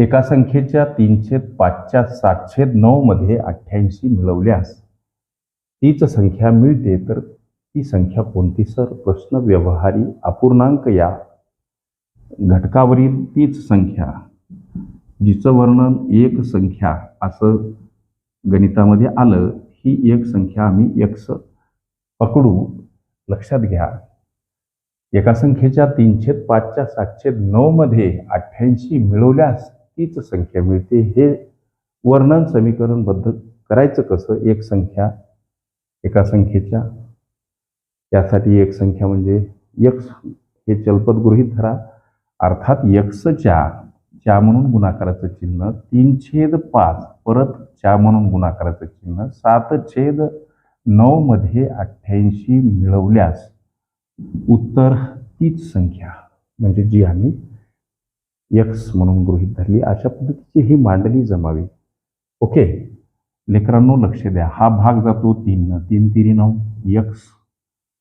एका संख्येच्या तीनशेत पाचच्या सातशेत नऊमध्ये अठ्ठ्याऐंशी मिळवल्यास तीच संख्या मिळते तर ती संख्या कोणती सर? प्रश्न व्यवहारी अपूर्णांक या घटकावरील तीच संख्या जिचं वर्णन एक संख्या असं गणितामध्ये आलं ही एक संख्या आम्ही एक्स पकडू. लक्षात घ्या. एका संख्येच्या तीनशे पाचच्या सातशे नऊमध्ये अठ्ठ्याऐंशी मिळवल्यास तीच संख्या मिळते. हे वर्णन समीकरणबद्ध करायचं कसं? एक संख्या एका संख्येच्या. त्यासाठी एक संख्या म्हणजे यक्स हे चलपद गृहीत धरा. अर्थात यक्षच्या च्या म्हणून गुणाकाराचं चिन्ह तीन छेद पाच. परत च्या म्हणून गुणाकाराचं चिन्ह सात छेद नऊ मध्ये अठ्ठ्याऐंशी मिळवल्यास उत्तर तीच संख्या. म्हणजे जी आम्ही यक्स म्हणून गृहीत धरली अशा पद्धतीची ही मांडणी जमावी. ओके लेकरांनो लक्ष द्या. हा भाग जातो तीन. तीन तिरी नऊ. यक्स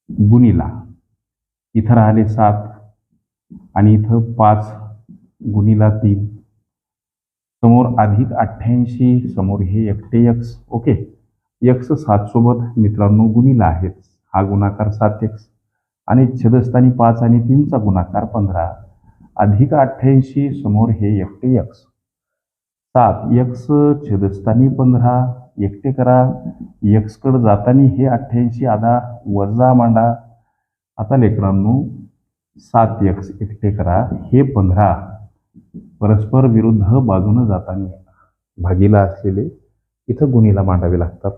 गुणीला. इथं राहिले सात आणि इथं पाच गुणीला तीन. समोर अधिक अठ्ठ्याऐंशी समोर हे एकटे यक्स ओके यक्स सात सोबत मित्रांनो गुणीला आहेत. हा गुणाकार सात यक्स आणि छेदस्थानी पाच आणि तीनचा गुणाकार पंधरा. अधिक अठ्ठ्याऐंशी समोर हे एकटे यक्स सात यक्स छेदस्थानी पंधरा एकटे करा. यक्सकडे जाताना हे अठ्ठ्याऐंशी आधा वजा मांडा. आता लेकरांनो सात यक्स एकटे करा हे पंधरा. परस्पर विरुद्ध बाजूनं जाताना भागीला असलेले इथं गुणीला मांडावे लागतात.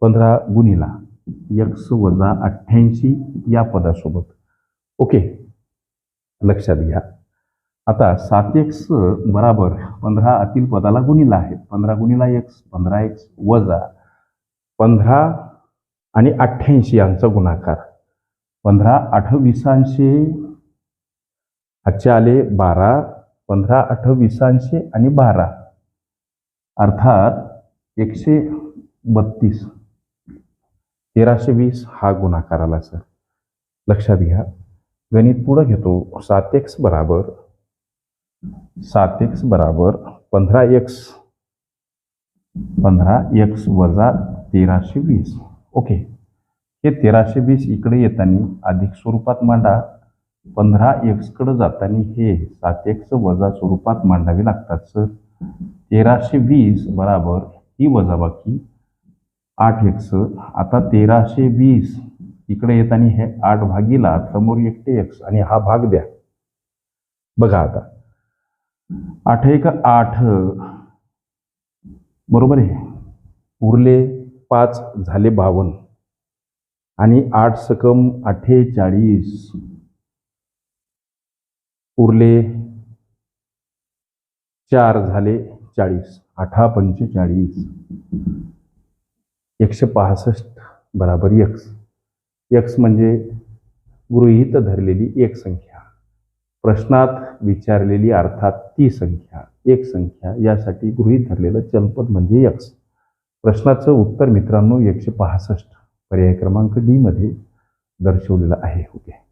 पंधरा गुणीला यक्स वजा अठ्ठ्याऐंशी या पदासोबत. ओके. लक्षात घ्या. आता सात एक्स बराबर पंधरा आतील पदाला गुणीला आहे. पंधरा गुणीला एक्स पंधरा एक्स वजा पंधरा आणि अठ्ठ्याऐंशी यांचा गुणाकार. पंधरा अठ्ठावीसांशे आजचे आले बारा पंधरा अठ्ठावीसांशे आणि बारा. अर्थात एकशे बत्तीस. तेराशे वीस हा गुणाकार आला सर. लक्षात घ्या. गणित पुढं घेतो. सात एक्स बराबर सात एक्स बराबर पंधरा एक्स पंधरा एक्स वजा तेराशे वीस. ओके हे तेराशे वीस इकडे येताना अधिक स्वरूपात मांडा. पंधरा एक्सकडं जाताना हे सात एक्स वजा स्वरूपात मांडावे लागतात सर. तेराशे वीस बराबर ही वजाबाकी आठ एक्स आता तेराशे वीस इकडे येताना हे आठ भागीला समोर एकटे एक्स आणि हा भाग द्या. बघा आता. आठ एक आठ. बरोबर आहे. उरले पाच झाले बावन्न आणि आठ सकम अठ्ठेचाळीस उरले चार झाले चाळीस. अठरा पंचेचाळीस एकशे पासष्ट बराबर यक्स यक्स म्हणजे गृहीत धरलेली एक संख्या. प्रश्नात विचारलेली अर्थात ती संख्या एक संख्या यासाठी गृहीत धरलेलं चलपद म्हणजे यक्ष प्रश्नाचं उत्तर मित्रांनो एकशे पासष्ट पर्याय क्रमांक डी मध्ये दर्शवलेलं आहे. ओके.